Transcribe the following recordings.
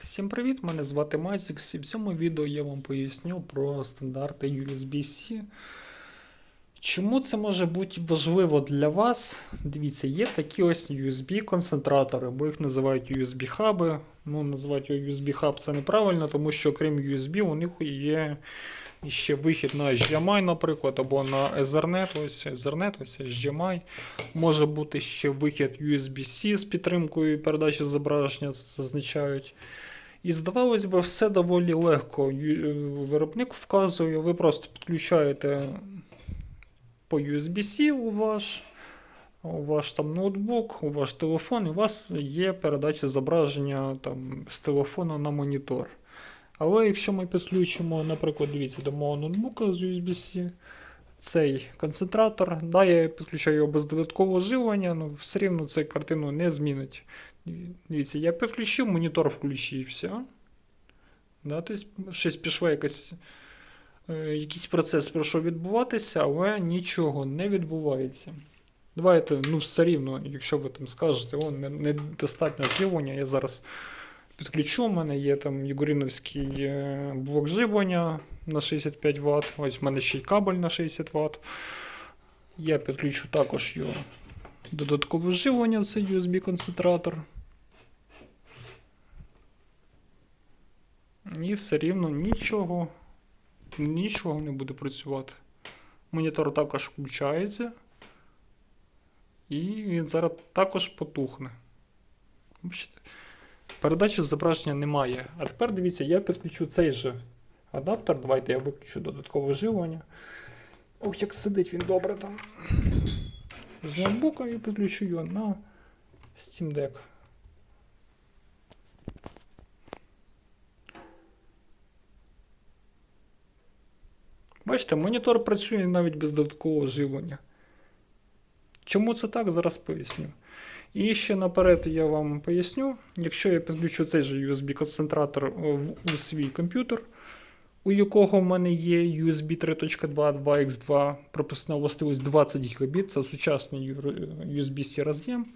Всім привіт! Мене звати Мазікс, і в цьому відео я вам поясню про стандарти USB-C. Чому це може бути важливо для вас? Дивіться, є такі ось USB-концентратори, бо їх називають USB-хаби. Ну, називати його USB-хаб це неправильно, тому що крім USB у них є ще вихід на HDMI, наприклад, або на Ethernet, ось Ethernet, ось HDMI. Може бути ще вихід USB-C з підтримкою передачі зображення, це зазначають. І здавалось би, все доволі легко. Виробник вказує, ви просто підключаєте по USB-C у ваш, у ваш там ноутбук, у ваш телефон, і у вас є передача зображення там, з телефону на монітор. Але якщо ми підключимо, наприклад, дивіться, до мого ноутбука з USB-C, цей концентратор, да, я підключаю його без додаткового живлення, ну все рівно це картину не змінить. Дивіться, я підключив, монітор включився. Да, тобто щось пішло якось, е, якийсь процес пройшов відбуватися, але нічого не відбувається. Давайте, ну, все рівно, якщо ви там скажете, о, не- недостатньо живлення, я зараз підключу, у мене є там Єгоріновський е, блок живлення на 65 Вт. Ось в мене ще й кабель на 60 Вт. Я підключу також його додаткове живлення в цей USB-концентратор. І все рівно нічого, нічого не буде працювати. Монітор також включається. І він зараз також потухне. Бачите? Передачі зображення немає. А тепер дивіться, я підключу цей же адаптер. Давайте я виключу додаткове живлення. Ох, як сидить він добре там. З ноутбука і підключу його на Steam Deck. Бачите, монітор працює навіть без додаткового живлення. Чому це так, зараз поясню. І ще наперед я вам поясню, якщо я підключу цей же USB-концентратор у свій комп'ютер, у якого в мене є USB 3.2 2X2, пропускна властивість 20 Гбіт, це сучасний USB-C роз'єм.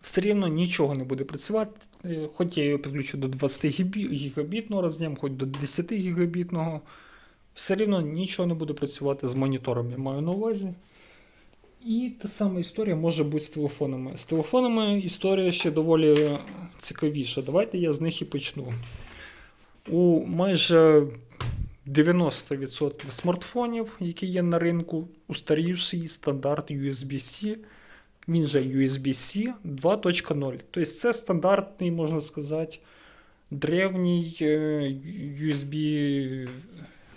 Все рівно нічого не буде працювати. Е, Хоч я його підключу до 20 гігабітного роз'єму, хоч до 10 гігабітного, все рівно нічого не буде працювати з монітором, я маю на увазі. І та сама історія може бути з телефонами. З телефонами історія ще доволі цікавіша. Давайте я з них і почну. У майже 90% смартфонів, які є на ринку, устарівший стандарт USB-C, він же USB-C 2.0. Тобто це стандартний, можна сказати, древній е, USB,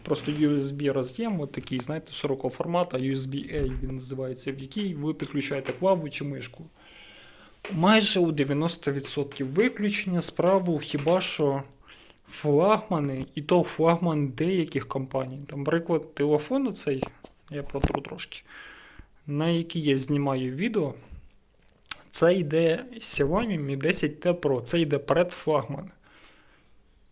просто USB роз'єм, такий, знаєте, широкого формату, USB-A він називається, в який ви підключаєте клаву чи мишку. Майже у 90% виключення справу хіба що флагмани, і то флагман деяких компаній. Там, наприклад, телефон цей, я протру трошки, на який я знімаю відео. Це йде Xiaomi Mi 10T Pro, це йде предфлагман.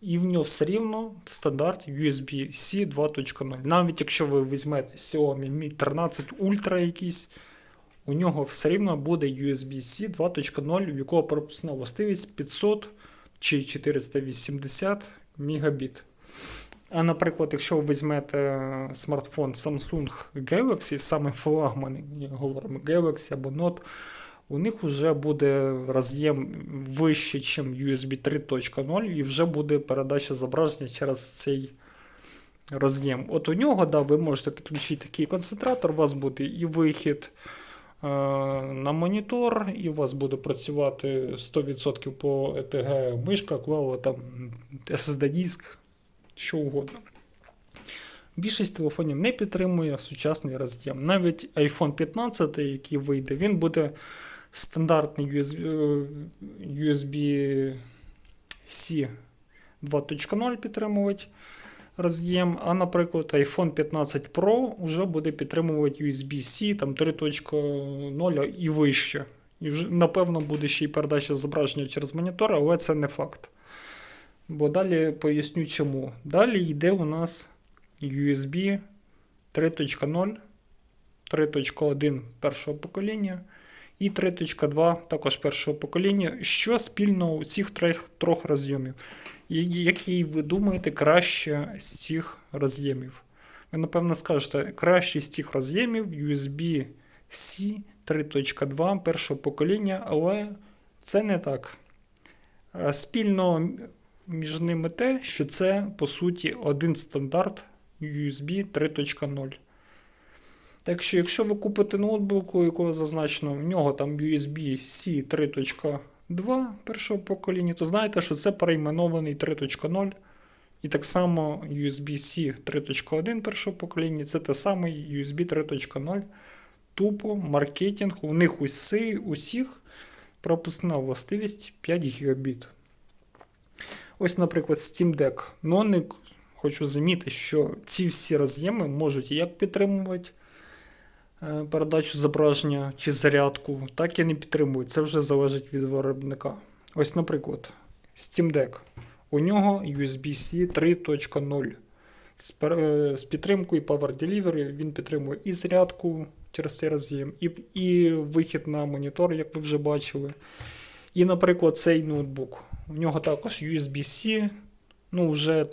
І в нього все рівно стандарт USB-C 2.0. Навіть якщо ви візьмете Xiaomi Mi 13 Ultra якийсь, у нього все рівно буде USB-C 2.0, в якого пропускна властивість 500 чи 480 Мбіт. А наприклад, якщо ви візьмете смартфон Samsung Galaxy, саме флагмани, як говоримо Galaxy або Note, у них вже буде роз'єм вище, ніж USB 3.0, і вже буде передача зображення через цей роз'єм. От у нього, да, ви можете підключити такий концентратор, у вас буде і вихід е, на монітор, і у вас буде працювати 100% по ETG мишка, клава, там SSD-диск, що угодно. Більшість телефонів не підтримує сучасний роз'єм. Навіть iPhone 15, який вийде, він буде стандартний USB, е, USB-C 2.0 підтримувати роз'єм, а, наприклад, iPhone 15 Pro вже буде підтримувати USB-C там 3.0 і вище. І вже, напевно, буде ще й передача зображення через монітор, але це не факт. Бо далі поясню чому. Далі йде у нас USB 3.0, 3.1 першого покоління і 3.2 також першого покоління. Що спільно у цих трьох, трьох роз'ємів? Який ви думаєте краще з цих роз'ємів? Ви, напевно, скажете, краще з цих роз'ємів USB-C 3.2 першого покоління, але це не так. Спільно між ними те, що це, по суті, один стандарт USB 3.0. Так що, якщо ви купите ноутбук, у якого зазначено в нього там USB-C 3.2 першого покоління, то знаєте, що це перейменований 3.0. І так само USB-C 3.1 першого покоління, це те саме USB 3.0. Тупо маркетинг. У них усі, усіх пропускна властивість 5 гігабіт. Ось, наприклад, Steam Deck. Ну, не хочу замітити, що ці всі роз'єми можуть як підтримувати передачу зображення чи зарядку, так і не підтримують. Це вже залежить від виробника. Ось, наприклад, Steam Deck. У нього USB-C 3.0. З, пер- е, підтримкою Power Delivery він підтримує і зарядку через цей роз'єм, і, і вихід на монітор, як ви вже бачили. І, наприклад, цей ноутбук. У нього також USB-C, ну, вже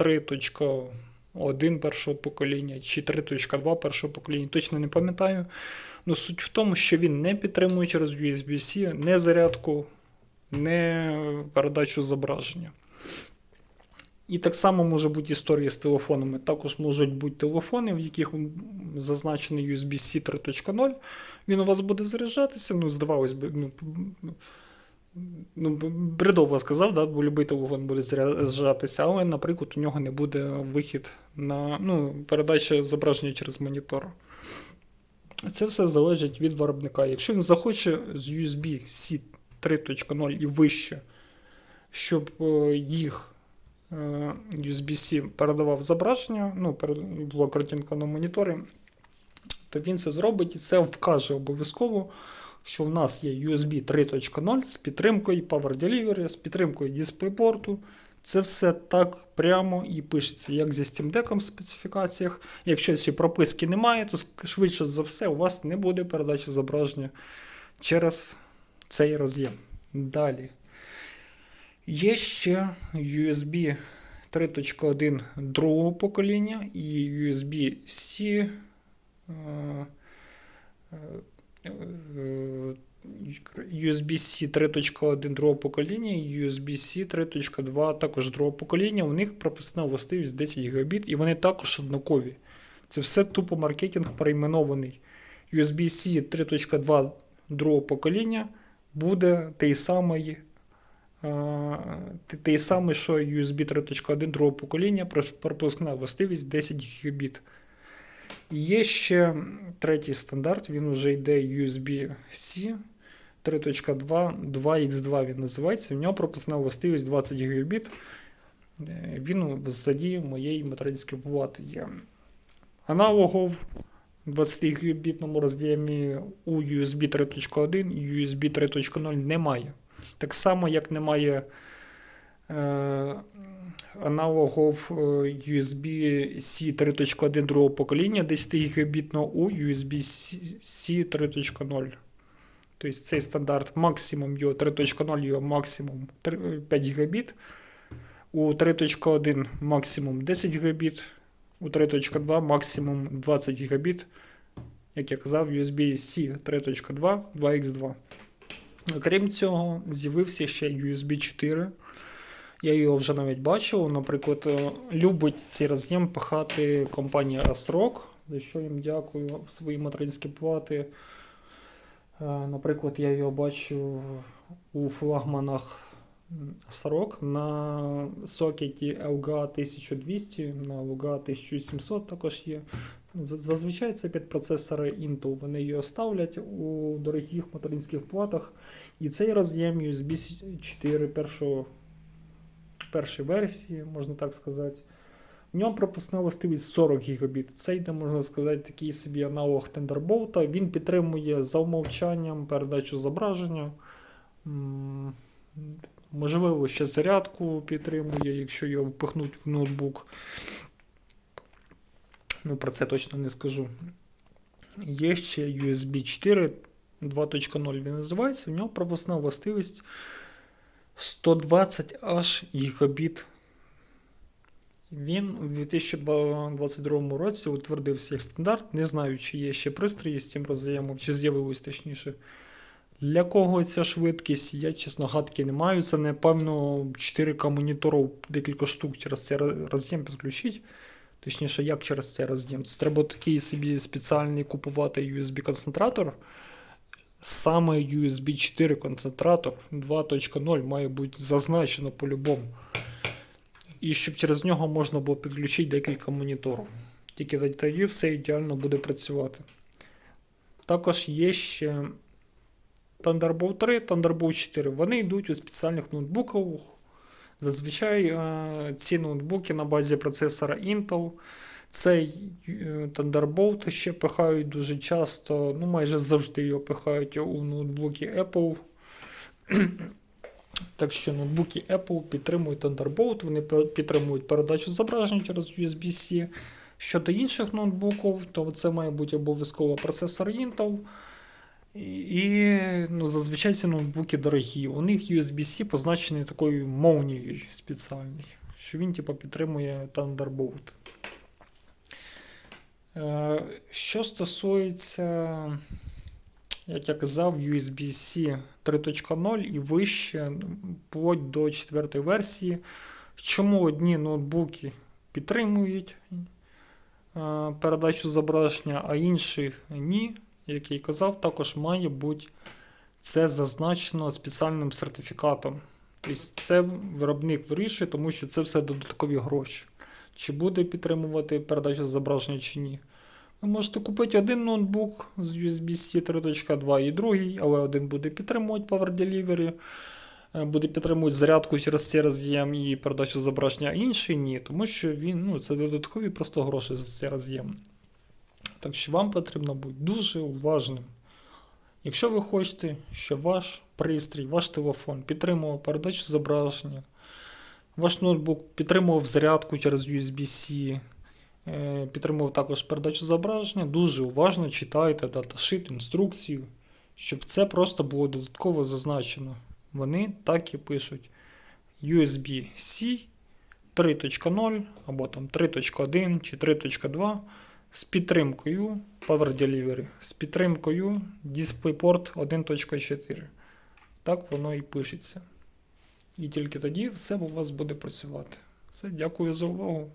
3.1 першого покоління чи 3.2 першого покоління, точно не пам'ятаю. Ну, суть в тому, що він не підтримує через USB-C не зарядку, не передачу зображення. І так само може бути історія з телефонами. Також можуть бути телефони, в яких зазначений USB-C 3.0. Він у вас буде заряджатися. Ну, здавалось би, ну, ну, бредово сказав, да, бо будь-який телефон буде заряджатися, але, наприклад, у нього не буде вихід на ну, передача зображення через монітор. Це все залежить від виробника. Якщо він захоче з USB-C 3.0 і вище, щоб е, їх е, USB-C передавав зображення, ну, була картинка на моніторі, то він це зробить і це вкаже обов'язково, що в нас є USB 3.0 з підтримкою Power Delivery, з підтримкою DisplayPort. Це все так прямо і пишеться, як зі Steam Deck в специфікаціях. Якщо цієї прописки немає, то швидше за все у вас не буде передачі зображення через цей роз'єм. Далі. Є ще USB 3.1 другого покоління і USB-C. Е, е, е, USB-C 3.1 другого покоління USB-C 3.2 також другого покоління. У них пропускна властивість 10 Гбіт, і вони також однакові. Це все тупо маркетинг перейменований. USB-C 3.2 другого покоління буде той самий, е, той самий, що USB 3.1 другого покоління, пропускна властивість 10 Гбіт. Є ще третій стандарт, він вже йде USB-C 3.2, 2x2 він називається. В нього пропускна властивість 20 Гбіт. Е, Він ззаді моєї материнської плати є. Аналогов 20 гігабітному роз'ємі у USB 3.1 і USB 3.0 немає. Так само, як немає аналогов е, USB-C 3.1 другого покоління 10 гігабітного у USB-C 3.0. Тобто цей стандарт максимум його 3.0 його максимум три- 5 гігабіт. У 3.1 максимум 10 гігабіт, у 3.2 максимум 20 гігабіт. Як я казав, USB-C 3.2 2x2. Крім цього, з'явився ще USB 4. Я його вже навіть бачив. Наприклад, е, любить цей роз'єм пахати компанія Astrock, за що їм дякую свої материнські плати. Е, Наприклад, я його бачив у флагманах Astrock на сокеті LGA 1200, на LGA 1700 також є. Зазвичай це під процесори Intel. Вони його ставлять у дорогих материнських платах. І цей роз'єм USB 4 першого, першої версії, можна так сказати. В ньому пропускна властивість 40 гігабіт. Це йде, можна сказати, такий собі аналог Thunderbolt. Він підтримує за умовчанням передачу зображення. Можливо, ще зарядку підтримує, якщо його впихнуть в ноутбук. Ну, про це точно не скажу. Є ще USB 4 2.0 він називається, у нього пропускна властивість 120 аж гігабіт. Він у 2022 році утвердився як стандарт. Не знаю, чи є ще пристрої з цим роз'ємом, чи з'явилось точніше. Для кого ця швидкість, я чесно гадки не маю. Це напевно 4К моніторів декілька штук через цей роз'єм підключити. Точніше, як через цей роз'єм. Це треба такий собі спеціальний купувати USB-концентратор. Саме USB 4 концентратор 2.0 має бути зазначено по-любому. І щоб через нього можна було підключити декілька моніторів. Тільки тоді все ідеально буде працювати. Також є ще Thunderbolt 3, Thunderbolt 4. Вони йдуть у спеціальних ноутбуках. Зазвичай е, ці ноутбуки на базі процесора Intel. Цей е, Thunderbolt ще пихають дуже часто, ну майже завжди його пихають у ноутбуки Apple. Так що ноутбуки Apple підтримують Thunderbolt, вони підтримують передачу зображень через USB-C. Щодо інших ноутбуків, то це має бути обов'язково процесор Intel. І, ну, зазвичай ці ноутбуки дорогі. У них USB-C позначений такою молнією спеціальною, що він типу, підтримує Thunderbolt. Е, Що стосується, як я казав, USB-C 3.0 і вище, вплоть до 4 версії. Чому одні ноутбуки підтримують е, передачу зображення, а інші ні, як я й казав, також має бути це зазначено спеціальним сертифікатом. Тобто це виробник вирішує, тому що це все додаткові гроші. Чи буде підтримувати передачу зображення чи ні. Ви можете купити один ноутбук з USB-C 3.2 і другий, але один буде підтримувати Power Delivery, е, буде підтримувати зарядку через роз'єм і передачу зображення, а інший ні, тому що він, ну, це додаткові просто гроші за роз'єм. Так що вам потрібно бути дуже уважним. Якщо ви хочете, щоб ваш пристрій, ваш телефон підтримував передачу зображення, ваш ноутбук підтримував зарядку через USB-C, е, підтримував також передачу зображення, дуже уважно читайте даташит, інструкцію, щоб це просто було додатково зазначено. Вони так і пишуть USB-C 3.0 або там 3.1 чи 3.2 з підтримкою Power Delivery, з підтримкою DisplayPort 1.4. Так воно і пишеться. І тільки тоді все у вас буде працювати. Все, дякую за увагу.